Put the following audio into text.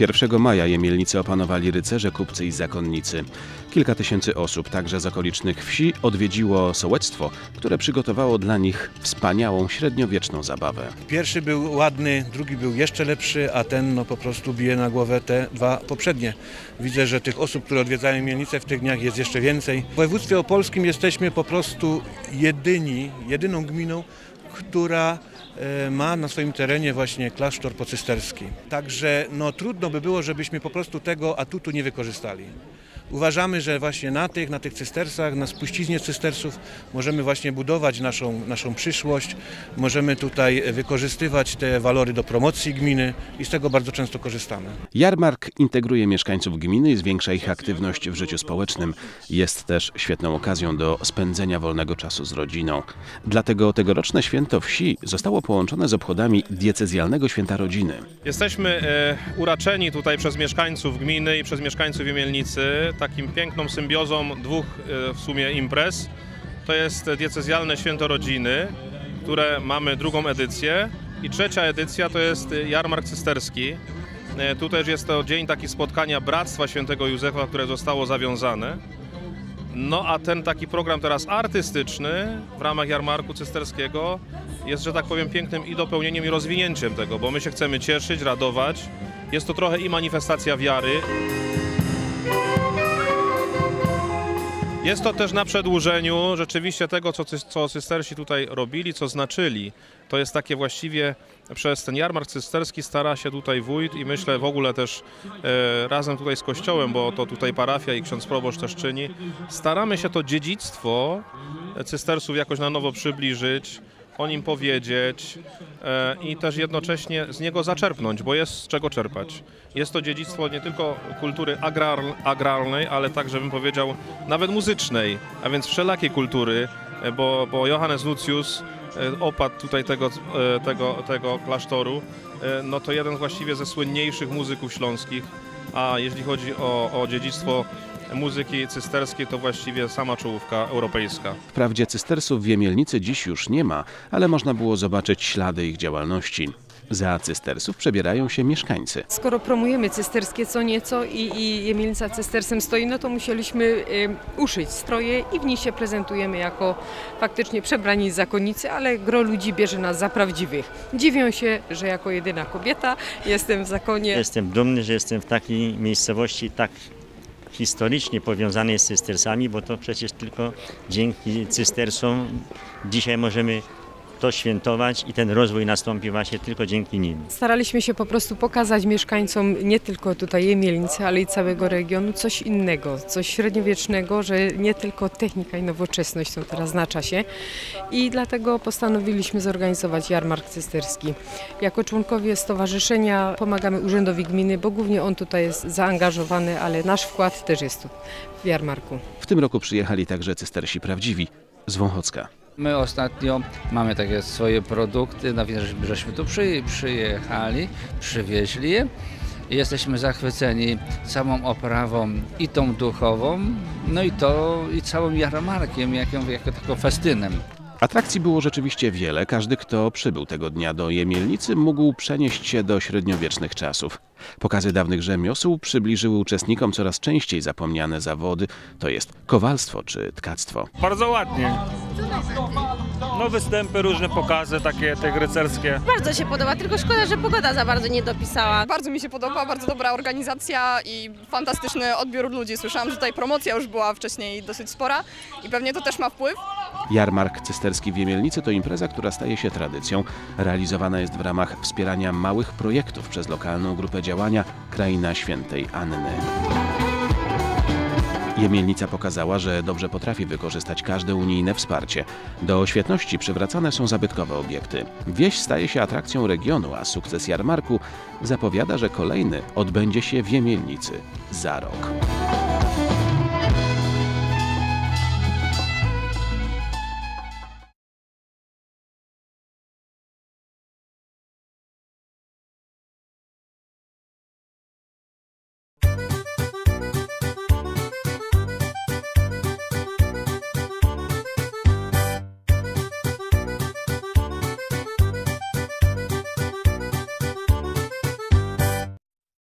1 maja Jemielnice opanowali rycerze, kupcy i zakonnicy. Kilka tysięcy osób, także z okolicznych wsi, odwiedziło sołectwo, które przygotowało dla nich wspaniałą średniowieczną zabawę. Pierwszy był ładny, drugi był jeszcze lepszy, a ten no po prostu bije na głowę te dwa poprzednie. Widzę, że tych osób, które odwiedzają Mielnicę w tych dniach jest jeszcze więcej. W województwie opolskim jesteśmy po prostu jedyni, jedyną gminą, która ma na swoim terenie właśnie klasztor pocysterski. Także no, trudno by było, żebyśmy po prostu tego atutu nie wykorzystali. Uważamy, że właśnie na tych, na tych cystersach, na spuściźnie cystersów możemy właśnie budować naszą, naszą przyszłość, możemy tutaj wykorzystywać te walory do promocji gminy i z tego bardzo często korzystamy. Jarmark integruje mieszkańców gminy i zwiększa ich aktywność w życiu społecznym. Jest też świetną okazją do spędzenia wolnego czasu z rodziną. Dlatego tegoroczne święto wsi zostało połączone z obchodami diecezjalnego święta rodziny. Jesteśmy e, uraczeni tutaj przez mieszkańców gminy i przez mieszkańców Jemielnicy takim piękną symbiozą dwóch e, w sumie imprez. To jest diecezjalne święto rodziny, które mamy drugą edycję i trzecia edycja to jest jarmark cysterski. E, Tu też jest to dzień taki spotkania Bractwa Świętego Józefa, które zostało zawiązane. No a ten taki program teraz artystyczny w ramach jarmarku cysterskiego jest, że tak powiem, pięknym i dopełnieniem i rozwinięciem tego, bo my się chcemy cieszyć, radować. Jest to trochę i manifestacja wiary. Jest to też na przedłużeniu rzeczywiście tego, co, co cystersi tutaj robili, co znaczyli. To jest takie właściwie przez ten jarmark cysterski stara się tutaj wójt i myślę w ogóle też e, razem tutaj z kościołem, bo to tutaj parafia i ksiądz proboszcz też czyni, staramy się to dziedzictwo cystersów jakoś na nowo przybliżyć, o nim powiedzieć e, i też jednocześnie z niego zaczerpnąć, bo jest z czego czerpać. Jest to dziedzictwo nie tylko kultury agrar, agrarnej, ale także bym powiedział nawet muzycznej, a więc wszelakiej kultury, e, bo, bo Johannes Lucius, e, opat tutaj tego, tego, tego klasztoru, no to jeden właściwie ze słynniejszych muzyków śląskich, a jeśli chodzi o, o dziedzictwo muzyki cysterskiej, to właściwie sama czołówka europejska. Wprawdzie cystersów w Jemielnicy dziś już nie ma, ale można było zobaczyć ślady ich działalności. Za cystersów przebierają się mieszkańcy. Skoro promujemy cysterskie co nieco i, i Jemielnica cystersem stoi, no to musieliśmy y, uszyć stroje i w nich się prezentujemy jako faktycznie przebrani zakonnicy, ale gro ludzi bierze nas za prawdziwych. Dziwią się, że jako jedyna kobieta jestem w zakonie. Jestem dumny, że jestem w takiej miejscowości tak historycznie powiązanej z cystersami, bo to przecież tylko dzięki cystersom dzisiaj możemy to świętować i ten rozwój nastąpi właśnie tylko dzięki nim. Staraliśmy się po prostu pokazać mieszkańcom nie tylko tutaj Jemielnicy, ale i całego regionu coś innego, coś średniowiecznego, że nie tylko technika i nowoczesność są teraz na czasie i dlatego postanowiliśmy zorganizować jarmark cysterski. Jako członkowie stowarzyszenia pomagamy urzędowi gminy, bo głównie on tutaj jest zaangażowany, ale nasz wkład też jest tu w jarmarku. W tym roku przyjechali także cystersi prawdziwi z Wąchocka. My ostatnio mamy takie swoje produkty, no więc żeśmy tu przy, przyjechali, przywieźli je. Jesteśmy zachwyceni całą oprawą i tą duchową, no i to i całym jarmarkiem, jaką, jako tylko festynem. Atrakcji było rzeczywiście wiele. Każdy, kto przybył tego dnia do Jemielnicy, mógł przenieść się do średniowiecznych czasów. Pokazy dawnych rzemiosł przybliżyły uczestnikom coraz częściej zapomniane zawody, to jest kowalstwo czy tkactwo. Bardzo ładnie. No występy, różne pokazy takie te rycerskie. Bardzo się podoba, tylko szkoda, że pogoda za bardzo nie dopisała. Bardzo mi się podoba, bardzo dobra organizacja i fantastyczny odbiór ludzi. Słyszałam, że tutaj promocja już była wcześniej dosyć spora i pewnie to też ma wpływ. Jarmark cysterski w Jemielnicy to impreza, która staje się tradycją. Realizowana jest w ramach wspierania małych projektów przez lokalną grupę działania Kraina Świętej Anny. Jemielnica pokazała, że dobrze potrafi wykorzystać każde unijne wsparcie. Do świetności przywracane są zabytkowe obiekty. Wieś staje się atrakcją regionu, a sukces jarmarku zapowiada, że kolejny odbędzie się w Jemielnicy za rok.